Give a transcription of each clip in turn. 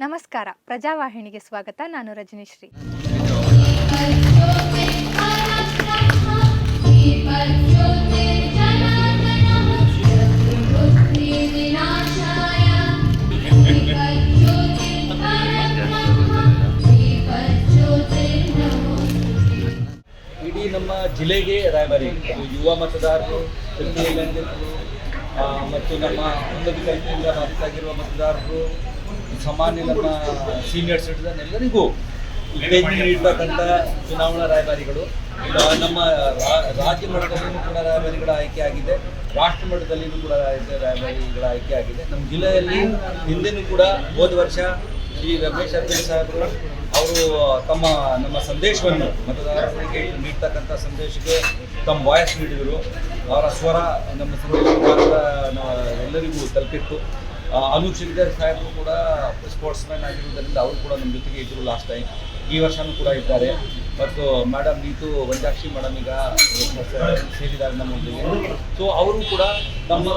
ನಮಸ್ಕಾರ. ಪ್ರಜಾವಾಹಿನಿಗೆ ಸ್ವಾಗತ. ನಾನು ರಜನಿಶ್ರೀ. ಇಡೀ ನಮ್ಮ ಜಿಲ್ಲೆಗೆ ರಾಯಭಾರಿ ಅದು ಯುವ ಮತದಾರರು ಮತ್ತು ನಮ್ಮ ಉನ್ನತ ಬಾಧಿತಾಗಿರುವ ಮತದಾರರು ಸಾಮಾನ್ಯ ನಮ್ಮ ಸೀನಿಯರ್ ಸಿಟಿಸನ್ ಎಲ್ಲರಿಗೂ ಉತ್ತೇಜನ ನೀಡತಕ್ಕಂಥ ಚುನಾವಣಾ ರಾಯಭಾರಿಗಳು. ನಮ್ಮ ರಾಜ್ಯ ಮಟ್ಟದಲ್ಲಿಯೂ ಕೂಡ ರಾಯಭಾರಿಗಳ ಆಯ್ಕೆ ಆಗಿದೆ. ರಾಷ್ಟ್ರ ಮಟ್ಟದಲ್ಲಿಯೂ ಕೂಡ ರಾಯ- ರಾಯಭಾರಿಗಳ ಆಯ್ಕೆ ಆಗಿದೆ. ನಮ್ಮ ಜಿಲ್ಲೆಯಲ್ಲಿ ಹಿಂದೆನೂ ಕೂಡ ಹೋದ ವರ್ಷ ಶ್ರೀ ರಮೇಶ್ ಅರ್ಜುನ್ ಸಾಹೇಬರು ಅವರು ತಮ್ಮ, ನಮ್ಮ ಸಂದೇಶವನ್ನು ಮತದಾರರಿಗೆ ನೀಡ್ತಕ್ಕಂಥ ಸಂದೇಶಕ್ಕೆ ತಮ್ಮ ವಾಯ್ಸ್ ನೀಡಿದರು. ಅವರ ಸ್ವರ ನಮ್ಮ ಸಂದೇಶ ಎಲ್ಲರಿಗೂ ತಲುಪಿತ್ತು. ಅನೂಪ್ ಶ್ರೀಧರ್ ಸಾಹೇಬರು ಕೂಡ ಸ್ಪೋರ್ಟ್ಸ್ ಮ್ಯಾನ್ ಆಗಿರುವುದರಿಂದ ಅವರು ಕೂಡ ನಮ್ಮ ಜೊತೆಗೆ ಇದ್ದರು ಲಾಸ್ಟ್ ಟೈಮ್ ಈ ವರ್ಷನೂ ಕೂಡ ಇದ್ದಾರೆ. ಮತ್ತು ಮೇಡಮ್ ನೀತು ವಂಜಾಕ್ಷಿ ಮೇಡಮ್ ಈಗ ಸೇರಿದ್ದಾರೆ ನಮ್ಮೊಂದಿಗೆ ಸೊ ಅವರು ಕೂಡ ತಮ್ಮ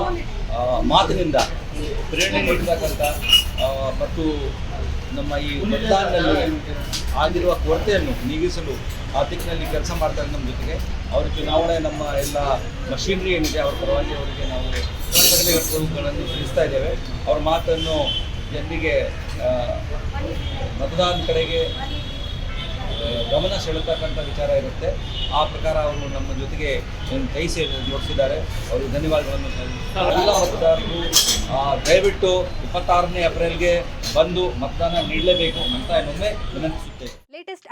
ಮಾತಿನಿಂದ ಪ್ರೇರಣೆ ನೀಡತಕ್ಕಂಥ ಮತ್ತು ನಮ್ಮ ಈ ಮತದಾನದಲ್ಲಿ ಆಗಿರುವ ಕೊರತೆಯನ್ನು ನೀಗಿಸಲು ಆ ದಿಕ್ಕಿನಲ್ಲಿ ಕೆಲಸ ಮಾಡ್ತಾರೆ ನಮ್ಮ ಜೊತೆಗೆ. ಅವರು ಚುನಾವಣೆ ನಮ್ಮ ಎಲ್ಲ ಮಷೀನ್ರಿ ಏನಿದೆ, ಅವರ ಪರವಾಗಿ ಅವರಿಗೆ ನಾವು ತಿಳಿಸ್ತಾ ಇದ್ದೇವೆ. ಅವ್ರ ಮಾತನ್ನು ಜನರಿಗೆ ಮತದಾನ ಕಡೆಗೆ ಗಮನ ಸೆಳೆತಕ್ಕಂಥ ವಿಚಾರ ಇರುತ್ತೆ. ಆ ಪ್ರಕಾರ ಅವರು ನಮ್ಮ ಜೊತೆಗೆ ಒಂದು ಕೈ ಸೇರಿ ಜೋಡಿಸಿದ್ದಾರೆ. ಅವರು ಧನ್ಯವಾದಗಳನ್ನು. ಎಲ್ಲ ಮತದಾರರು ದಯವಿಟ್ಟು ಇಪ್ಪತ್ತಾರನೇ ಏಪ್ರಿಲ್ಗೆ ಬಂದು ಮತದಾನ ನೀಡಲೇಬೇಕು ಅಂತ ಇನ್ನೊಮ್ಮೆ ವಿನಂತಿಸುತ್ತೇವೆ